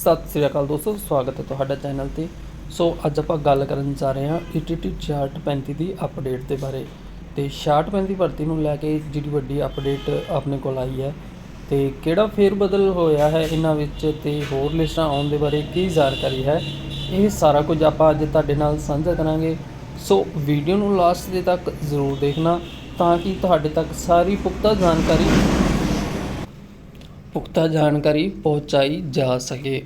ਸਤਿ ਸ੍ਰੀ ਅਕਾਲ ਦੋਸਤੋ, ਸਵਾਗਤ ਹੈ ਤੁਹਾਡਾ ਚੈਨਲ ਤੇ। ਸੋ, ਅੱਜ ਆਪਾਂ ਗੱਲ ਕਰਨ ਜਾ ਰਹੇ ਹਾਂ ETT 6435 ਦੀ ਅਪਡੇਟ ਦੇ ਬਾਰੇ। ਤੇ 6535 ਭਰਤੀ ਨੂੰ ਲੈ ਕੇ ਜਿਹੜੀ ਵੱਡੀ ਅਪਡੇਟ ਆਪਣੇ ਕੋਲ ਆਈ ਹੈ, ਤੇ ਕਿਹੜਾ ਫੇਰ ਬਦਲ ਹੋਇਆ ਹੈ ਇਹਨਾਂ ਵਿੱਚ ਤੇ ਹੋਰ ਲਿਸਟਾਂ ਆਉਣ ਦੇ ਬਾਰੇ ਕੀ ਜਾਣਕਾਰੀ ਹੈ, ਇਹ ਸਾਰਾ ਕੁਝ ਆਪਾਂ ਅੱਜ ਤੁਹਾਡੇ ਨਾਲ ਸਾਂਝਾ ਕਰਾਂਗੇ। ਸੋ, ਵੀਡੀਓ ਨੂੰ ਲਾਸਟ ਦੇ ਤੱਕ ਜ਼ਰੂਰ ਦੇਖਣਾ ਤਾਂ ਕਿ ਤੁਹਾਡੇ ਤੱਕ ਸਾਰੀ ਪੁਖਤਾ ਜਾਣਕਾਰੀ ਪੁਖਤਾ ਜਾਣਕਾਰੀ ਪਹੁੰਚਾਈ ਜਾ ਸਕੇ।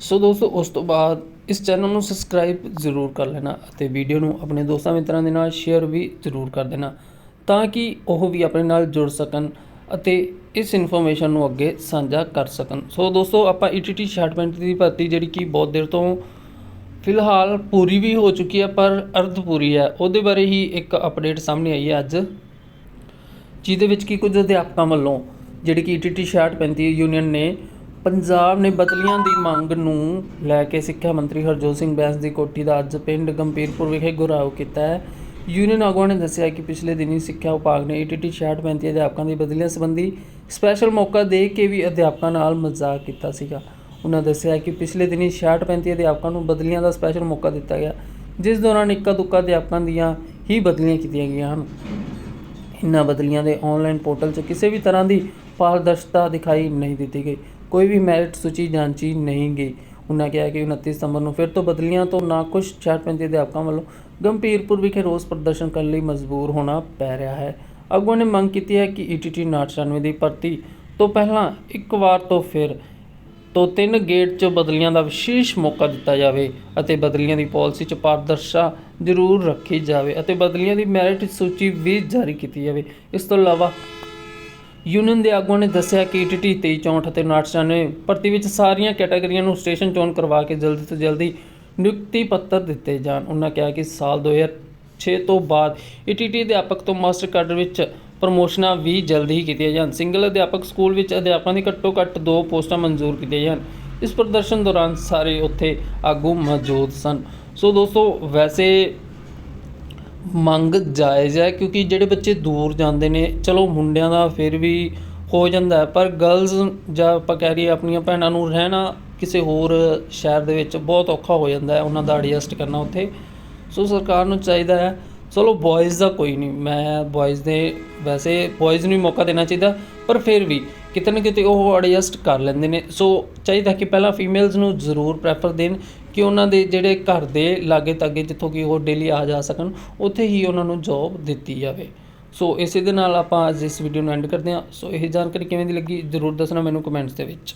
ਸੋ ਦੋਸਤੋ, ਉਸ ਤੋਂ ਬਾਅਦ ਇਸ ਚੈਨਲ ਨੂੰ ਸਬਸਕ੍ਰਾਈਬ ਜ਼ਰੂਰ ਕਰ ਲੈਣਾ ਅਤੇ ਵੀਡੀਓ ਨੂੰ ਆਪਣੇ ਦੋਸਤਾਂ ਮਿੱਤਰਾਂ ਦੇ ਨਾਲ ਸ਼ੇਅਰ ਵੀ ਜ਼ਰੂਰ ਕਰ ਦੇਣਾ ਤਾਂ ਕਿ ਉਹ ਵੀ ਆਪਣੇ ਨਾਲ ਜੁੜ ਸਕਣ ਅਤੇ ਇਸ ਇਨਫੋਰਮੇਸ਼ਨ ਨੂੰ ਅੱਗੇ ਸਾਂਝਾ ਕਰ ਸਕਣ। ਸੋ ਦੋਸਤੋ, ਆਪਾਂ E ETT 6535 ਦੀ ਭਰਤੀ ਜਿਹੜੀ ਕਿ ਬਹੁਤ ਦੇਰ ਤੋਂ ਫਿਲਹਾਲ ਪੂਰੀ ਵੀ ਹੋ ਚੁੱਕੀ ਹੈ, ਪਰ ਅਰਧ ਪੂਰੀ ਹੈ। ਉਹਦੇ ਬਾਰੇ ਹੀ ਇੱਕ ਅਪਡੇਟ ਸਾਹਮਣੇ ਆਈ ਹੈ ਅੱਜ, ਜਿਹਦੇ ਵਿੱਚ ਕਿ ਕੁਝ ਅਧਿਆਪਕਾਂ ਵੱਲੋਂ ਜਿਹੜੀ ਕਿ E ETT 6535 ਯੂਨੀਅਨ ਨੇ, ਪੰਜਾਬ ਨੇ ਬਦਲੀਆਂ ਦੀ ਮੰਗ ਨੂੰ ਲੈ ਕੇ ਸਿੱਖਿਆ ਮੰਤਰੀ ਹਰਜੋਤ ਸਿੰਘ ਬੈਂਸ ਦੀ ਕੋਠੀ ਦਾ ਅੱਜ ਪਿੰਡ ਗੰਭੀਰਪੁਰ ਵਿਖੇ ਘਿਰਾਓ ਕੀਤਾ ਹੈ। ਯੂਨੀਅਨ ਆਗੂਆਂ ਨੇ ਦੱਸਿਆ ਕਿ ਪਿਛਲੇ ਦਿਨੀ ਸਿੱਖਿਆ ਵਿਭਾਗ ਨੇ E ETT 6535 ਅਧਿਆਪਕਾਂ ਦੀ ਬਦਲੀਆਂ ਸੰਬੰਧੀ ਸਪੈਸ਼ਲ ਮੌਕਾ ਦੇ ਕੇ ਵੀ ਅਧਿਆਪਕਾਂ ਨਾਲ ਮਜ਼ਾਕ ਕੀਤਾ ਸੀਗਾ। ਉਹਨਾਂ ਦੱਸਿਆ ਕਿ ਪਿਛਲੇ ਦਿਨੀ 6535 ਅਧਿਆਪਕਾਂ ਨੂੰ ਬਦਲੀਆਂ ਦਾ ਸਪੈਸ਼ਲ ਮੌਕਾ ਦਿੱਤਾ ਗਿਆ, ਜਿਸ ਦੌਰਾਨ ਇੱਕਾ ਦੁੱਕਾ ਅਧਿਆਪਕਾਂ ਦੀਆਂ ਹੀ ਬਦਲੀਆਂ ਕੀਤੀਆਂ ਗਈਆਂ ਹਨ। ਇਨ੍ਹਾਂ ਬਦਲੀਆਂ ਦੇ ਆਨਲਾਈਨ ਪੋਰਟਲ 'ਚ ਕਿਸੇ ਵੀ ਤਰ੍ਹਾਂ ਦੀ ਪਾਰਦਰਸ਼ਤਾ ਦਿਖਾਈ ਨਹੀਂ ਦਿੱਤੀ ਗਈ। ਕੋਈ ਵੀ ਮੈਰਿਟ ਸੂਚੀ ਜਾਂਚੀ ਨਹੀਂ ਗਈ। ਉਹਨਾਂ ਕਿਹਾ ਕਿ 29 ਸਤੰਬਰ ਨੂੰ ਫਿਰ ਤੋਂ ਬਦਲੀਆਂ ਤੋਂ ਨਾ ਕੁਝ 65 ਅਧਿਆਪਕਾਂ ਵੱਲੋਂ ਗੰਭੀਰਪੁਰ ਵਿਖੇ ਰੋਸ ਪ੍ਰਦਰਸ਼ਨ ਕਰਨ ਲਈ ਮਜਬੂਰ ਹੋਣਾ ਪੈ ਰਿਹਾ ਹੈ। ਆਗੂਆਂ ਨੇ ਮੰਗ ਕੀਤੀ ਹੈ ਕਿ E ETT 996 ਦੀ ਭਰਤੀ ਤੋਂ ਪਹਿਲਾਂ ਇੱਕ ਵਾਰ ਤੋਂ ਫਿਰ ਤੋਂ ਤਿੰਨ ਗੇਟ 'ਚ ਬਦਲੀਆਂ ਦਾ ਵਿਸ਼ੇਸ਼ ਮੌਕਾ ਦਿੱਤਾ ਜਾਵੇ ਅਤੇ ਬਦਲੀਆਂ ਦੀ ਪਾਲਿਸੀ 'ਚ ਪਾਰਦਰਸ਼ਤਾ ਜ਼ਰੂਰ ਰੱਖੀ ਜਾਵੇ ਅਤੇ ਬਦਲੀਆਂ ਦੀ ਮੈਰਿਟ ਸੂਚੀ ਵੀ ਜਾਰੀ ਕੀਤੀ ਜਾਵੇ। ਇਸ ਤੋਂ ਇਲਾਵਾ ਯੂਨੀਅਨ ਦੇ ਆਗੂਆਂ ਨੇ ਦੱਸਿਆ ਕਿ E ETT 2364 ਅਤੇ 996 ਭਰਤੀ ਵਿੱਚ ਸਾਰੀਆਂ ਕੈਟਾਗਰੀਆਂ ਨੂੰ ਸਟੇਸ਼ਨ ਚੋਣ ਕਰਵਾ ਕੇ ਜਲਦੀ ਤੋਂ ਜਲਦੀ ਨਿਯੁਕਤੀ ਪੱਤਰ ਦਿੱਤੇ ਜਾਣ। ਉਹਨਾਂ ਕਿਹਾ ਕਿ ਸਾਲ 2006 ਤੋਂ ਬਾਅਦ E ETT ਅਧਿਆਪਕ ਤੋਂ ਮਾਸਟਰ ਕਾਡਰ ਵਿੱਚ ਪ੍ਰਮੋਸ਼ਨਾਂ ਵੀ ਜਲਦੀ ਹੀ ਕੀਤੀਆਂ ਜਾਣ। ਸਿੰਗਲ ਅਧਿਆਪਕ ਸਕੂਲ ਵਿੱਚ ਅਧਿਆਪਕਾਂ ਦੀ ਘੱਟੋ ਘੱਟ ਦੋ ਪੋਸਟਾਂ ਮਨਜ਼ੂਰ ਕੀਤੀਆਂ ਜਾਣ। ਇਸ ਪ੍ਰਦਰਸ਼ਨ ਦੌਰਾਨ ਸਾਰੇ ਉੱਥੇ ਆਗੂ ਮੌਜੂਦ ਸਨ। ਸੋ ਦੋਸਤੋ, ਵੈਸੇ ਮੰਗ ਜਾਇਜ਼ ਹੈ ਕਿਉਂਕਿ ਜਿਹੜੇ ਬੱਚੇ ਦੂਰ ਜਾਂਦੇ ਨੇ, ਚਲੋ ਮੁੰਡਿਆਂ ਦਾ ਫਿਰ ਵੀ ਹੋ ਜਾਂਦਾ ਪਰ ਗਰਲਸ ਜਾਂ ਆਪਾਂ ਕਹਿ ਲਈਏ ਆਪਣੀਆਂ ਭੈਣਾਂ ਨੂੰ ਰਹਿਣਾ ਕਿਸੇ ਹੋਰ ਸ਼ਹਿਰ ਦੇ ਵਿੱਚ ਬਹੁਤ ਔਖਾ ਹੋ ਜਾਂਦਾ ਹੈ, ਉਹਨਾਂ ਦਾ ਐਡਜਸਟ ਕਰਨਾ ਉੱਥੇ। ਸੋ ਸਰਕਾਰ ਨੂੰ ਚਾਹੀਦਾ ਹੈ ਚਲੋ ਬॉयਜ਼ ਦਾ ਕੋਈ ਨਹੀਂ ਮੈਂ ਬॉयਜ਼ ਦੇ ਵੈਸੇ ਬॉयਜ਼ ਨੂੰ ਹੀ ਮੌਕਾ ਦੇਣਾ ਚਾਹੀਦਾ, ਪਰ ਫਿਰ ਵੀ ਕਿਤੇ ਨਾ ਕਿਤੇ ਉਹ ਐਡਜਸਟ ਕਰ ਲੈਂਦੇ ਨੇ। ਸੋ ਚਾਹੀਦਾ ਕਿ ਪਹਿਲਾਂ ਫੀਮੇਲਸ ਨੂੰ ਜ਼ਰੂਰ ਪ੍ਰੈਫਰ ਦੇਣ ਕਿ ਉਹਨਾਂ ਦੇ ਜਿਹੜੇ ਘਰ ਦੇ ਲਾਗੇ ਤਾਗੇ ਜਿੱਥੋਂ ਕਿ ਉਹ ਡੇਲੀ ਆ ਜਾ ਸਕਣ, ਉੱਥੇ ਹੀ ਉਹਨਾਂ ਨੂੰ ਜੌਬ ਦਿੱਤੀ ਜਾਵੇ। ਸੋ ਇਸੇ ਦੇ ਨਾਲ ਆਪਾਂ ਅੱਜ ਇਸ ਵੀਡੀਓ ਨੂੰ ਐਂਡ ਕਰਦੇ ਹਾਂ। ਸੋ ਇਹ ਜਾਣਕਾਰੀ ਕਿਵੇਂ ਦੀ ਲੱਗੀ, ਜ਼ਰੂਰ ਦੱਸਣਾ ਮੈਨੂੰ ਕਮੈਂਟਸ ਦੇ ਵਿੱਚ।